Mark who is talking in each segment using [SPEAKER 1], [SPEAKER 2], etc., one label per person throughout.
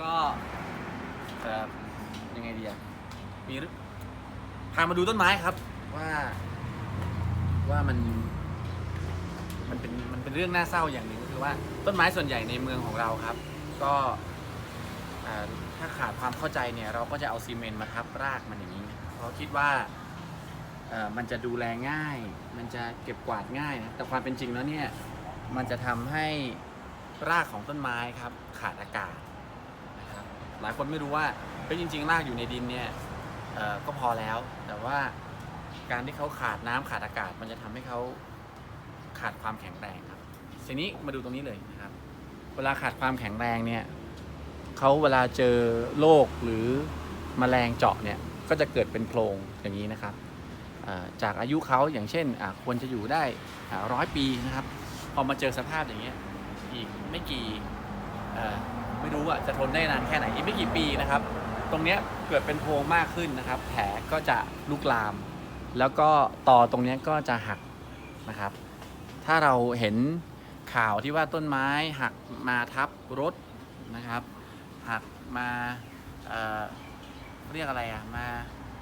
[SPEAKER 1] ก็เอ่อยังไงดีอะมีเรื่องพามาดูต้นไม้ครับ ว่า ว่ามัน มันเป็นมันเป็นเรื่องน่าเศร้าอย่างหนึ่งก็คือว่าต้นไม้ส่วนใหญ่ในเมืองของเราครับ ก็อ่าถ้าขาดความเข้าใจเนี่ยเราก็จะเอาซีเมนต์มาทับรากมันอย่างนี้เพราะคิดว่าเอ่อมันจะดูแลง่าย มันจะเก็บกวาดง่ายนะแต่ความเป็นจริงแล้วเนี่ยมันจะทำให้รากของต้นไม้ครับ ขาดอากาศนะครับห ลายคนไม่รู้ว่าเฮ้ยจริง ๆ รากอยู่ในดินเนี่ยเอ่อก็พอแล้ว แต่ว่าการที่เขาขาดน้ำขาดอากาศ มันจะทำให้เขาขาดความแข็งแรงครับทีนี้มาดูตรงนี้เลยนะครับ เวลาขาดความแข็งแรงเนี่ยเขาเวลาเจอโรคหรือมแมลงเจาะเนี่ยก็จะเกิดเป็นโพรงอย่างนี้นะครับอ่าจากอายุเขาอย่างเช่นอ่าควรจะอยู่ได้ร้อยปีนะครับ พอมาเจอสภาพอย่างเงี้ยอีกไม่กี่เอ่อ รู้ว่าจะทนได้นานแค่ไหนอีกไม่กี่ปีนะครับ ตรงเนี้ยเกิดเป็นโพรงมากขึ้นนะครับ แผลก็จะลุกลาม แล้วก็ต่อตรงเนี้ยก็จะหักนะครับ ถ้าเราเห็นข่าวที่ว่าต้นไม้หักมาทับรถนะครับ หักมาเเรียกอะไรอะมา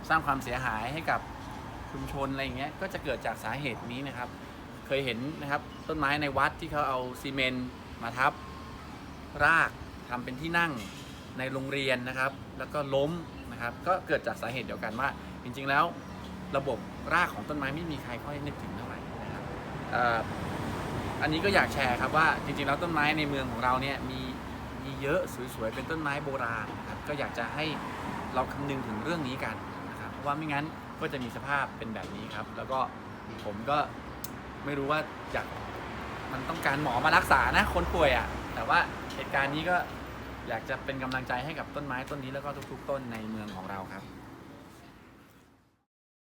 [SPEAKER 1] สร้างความเสียหายให้กับชุมชนอะไรอย่างเงี้ยก็จะเกิดจากสาเหตุนี้นะครับ เคยเห็นนะครับต้นไม้ในวัดที่เขาเอาซีเมนต์มาทับราก ทำเป็นที่นั่งในโรงเรียนนะครับ แล้วก็ล้มนะครับ ก็เกิดจากสาเหตุเดียวกันว่า จริงๆแล้วระบบรากของต้นไม้ไม่มีใครค่อยนึกถึงเท่าไหร่นะครับอันนี้ก็อยากแชร์ครับว่าจริงๆแล้วต้นไม้ในเมืองของเราเนี่ยมีมีเยอะสวยๆเป็นต้นไม้โบราณครับก็อยากจะให้เราคำนึงถึงเรื่องนี้กันนะครับเพราะว่าไม่งั้นก็จะมีสภาพเป็นแบบนี้ครับ แล้วก็ผมก็ไม่รู้ว่าอยากมันต้องการหมอมารักษานะคนป่วยอะ่ะ แต่ว่าเหตุการณ์นี้ก็อยากจะเป็นกำลังใจให้กับต้นไม้ต้นนี้แล้วก็ทุก ๆ ต้นในเมืองของเราครับ